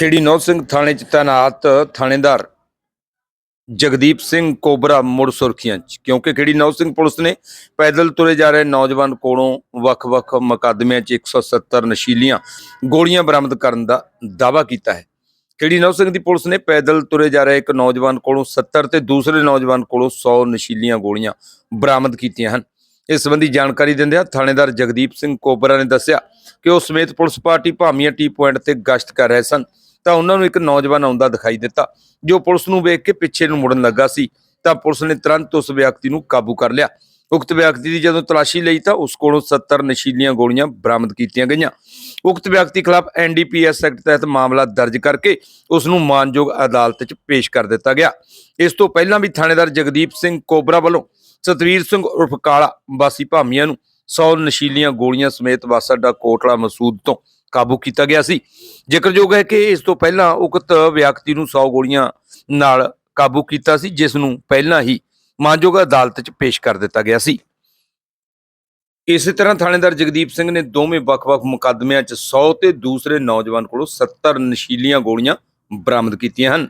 ਖੇੜੀ ਨੌ ਸਿੰਘ ਥਾਣੇ 'ਚ ਤੈਨਾਤ ਥਾਣੇਦਾਰ ਜਗਦੀਪ ਸਿੰਘ ਕੋਬਰਾ ਮੁੜ ਸੁਰਖੀਆਂ 'ਚ? ਕਿਉਂਕਿ ਖੇੜੀ ਨੌ ਸਿੰਘ ਪੁਲਿਸ ਨੇ ਪੈਦਲ ਤੁਰੇ ਜਾ ਰਹੇ ਨੌਜਵਾਨ ਕੋਲੋਂ ਵੱਖ-ਵੱਖ ਮੁਕੱਦਮਿਆਂ 'ਚ 170 ਨਸ਼ੀਲੀਆਂ ਗੋਲੀਆਂ ਬਰਾਮਦ ਕਰਨ ਦਾ ਦਾਅਵਾ ਕੀਤਾ ਹੈ। ਖੇੜੀ ਨੌ ਸਿੰਘ ਦੀ ਪੁਲਿਸ ਨੇ ਪੈਦਲ ਤੁਰੇ ਜਾ ਰਹੇ ਇੱਕ ਨੌਜਵਾਨ ਕੋਲੋਂ 70 ਤੇ ਦੂਸਰੇ ਨੌਜਵਾਨ ਕੋਲੋਂ 100 ਨਸ਼ੀਲੀਆਂ ਗੋਲੀਆਂ ਬਰਾਮਦ ਕੀਤੀਆਂ ਹਨ। ਇਸ ਸੰਬੰਧੀ ਜਾਣਕਾਰੀ ਦਿੰਦਿਆਂ ਥਾਣੇਦਾਰ ਜਗਦੀਪ ਸਿੰਘ ਕੋਬਰਾ ਨੇ ਦੱਸਿਆ ਕਿ ਉਹ ਸਮੇਤ police party Bhamian T point ਤੇ ਗਸ਼ਤ ਕਰ ਰਹੇ ਸਨ। ਤਾਂ ਉਹਨਾਂ ਨੂੰ ਇੱਕ ਨੌਜਵਾਨ ਆਉਂਦਾ ਦਿਖਾਈ ਦਿੱਤਾ, ਜੋ ਪੁਲਿਸ ਨੂੰ ਵੇਖ ਕੇ ਪਿੱਛੇ ਨੂੰ ਮੁੜਨ ਲੱਗਾ ਸੀ, ਤਾਂ ਪੁਲਿਸ ਨੇ ਤੁਰੰਤ ਉਸ ਵਿਅਕਤੀ ਨੂੰ ਕਾਬੂ ਕਰ ਲਿਆ। ਉਕਤ ਵਿਅਕਤੀ ਦੀ ਜਦੋਂ ਤਲਾਸ਼ੀ ਲਈ ਤਾਂ ਉਸ ਕੋਲੋਂ 70 ਨਸ਼ੀਲੀਆਂ ਗੋਲੀਆਂ ਬਰਾਮਦ ਕੀਤੀਆਂ ਗਈਆਂ। ਉਕਤ ਵਿਅਕਤੀ ਖਿਲਾਫ ਐਨਡੀਪੀਐਸ ਐਕਟ ਤਹਿਤ ਮਾਮਲਾ ਦਰਜ ਕਰਕੇ ਉਸ ਨੂੰ ਮਾਨਯੋਗ ਅਦਾਲਤ 'ਚ ਪੇਸ਼ ਕਰ ਦਿੱਤਾ ਗਿਆ। ਇਸ ਤੋਂ ਪਹਿਲਾਂ ਵੀ ਥਾਣੇਦਾਰ ਜਗਦੀਪ ਸਿੰਘ ਕੋਬਰਾ ਵੱਲੋਂ ਸਤਵੀਰ ਸਿੰਘ ਉਰਫ ਕਾਲਾ ਵਾਸੀ ਭਾਮੀਆਂ ਨੂੰ 100 ਨਸ਼ੀਲੀਆਂ ਗੋਲੀਆਂ ਸਮੇਤ ਵਾਸਾ ਕੋਟਲਾ ਮਸੂਦ ਤੋਂ ਕਾਬੂ ਕੀਤਾ ਗਿਆ ਸੀ। ਜ਼ਿਕਰਯੋਗ ਹੈ ਕਿ ਇਸ ਤੋਂ ਪਹਿਲਾਂ ਉਕਤ ਵਿਅਕਤੀ ਨੂੰ 100 ਗੋਲੀਆਂ ਨਾਲ ਕਾਬੂ ਕੀਤਾ ਸੀ, ਜਿਸ ਨੂੰ ਪਹਿਲਾਂ ਹੀ ਮਾਨਯੋਗ ਅਦਾਲਤ 'ਚ ਪੇਸ਼ ਕਰ ਦਿੱਤਾ ਗਿਆ ਸੀ। ਇਸੇ ਤਰ੍ਹਾਂ ਥਾਣੇਦਾਰ ਜਗਦੀਪ ਸਿੰਘ ਨੇ ਦੋਵੇਂ ਵੱਖ-ਵੱਖ ਮੁਕੱਦਮਿਆਂ 'ਚ 100 ਤੇ ਦੂਸਰੇ ਨੌਜਵਾਨ ਕੋਲੋਂ 70 ਨਸ਼ੀਲੀਆਂ ਗੋਲੀਆਂ ਬਰਾਮਦ ਕੀਤੀਆਂ ਹਨ।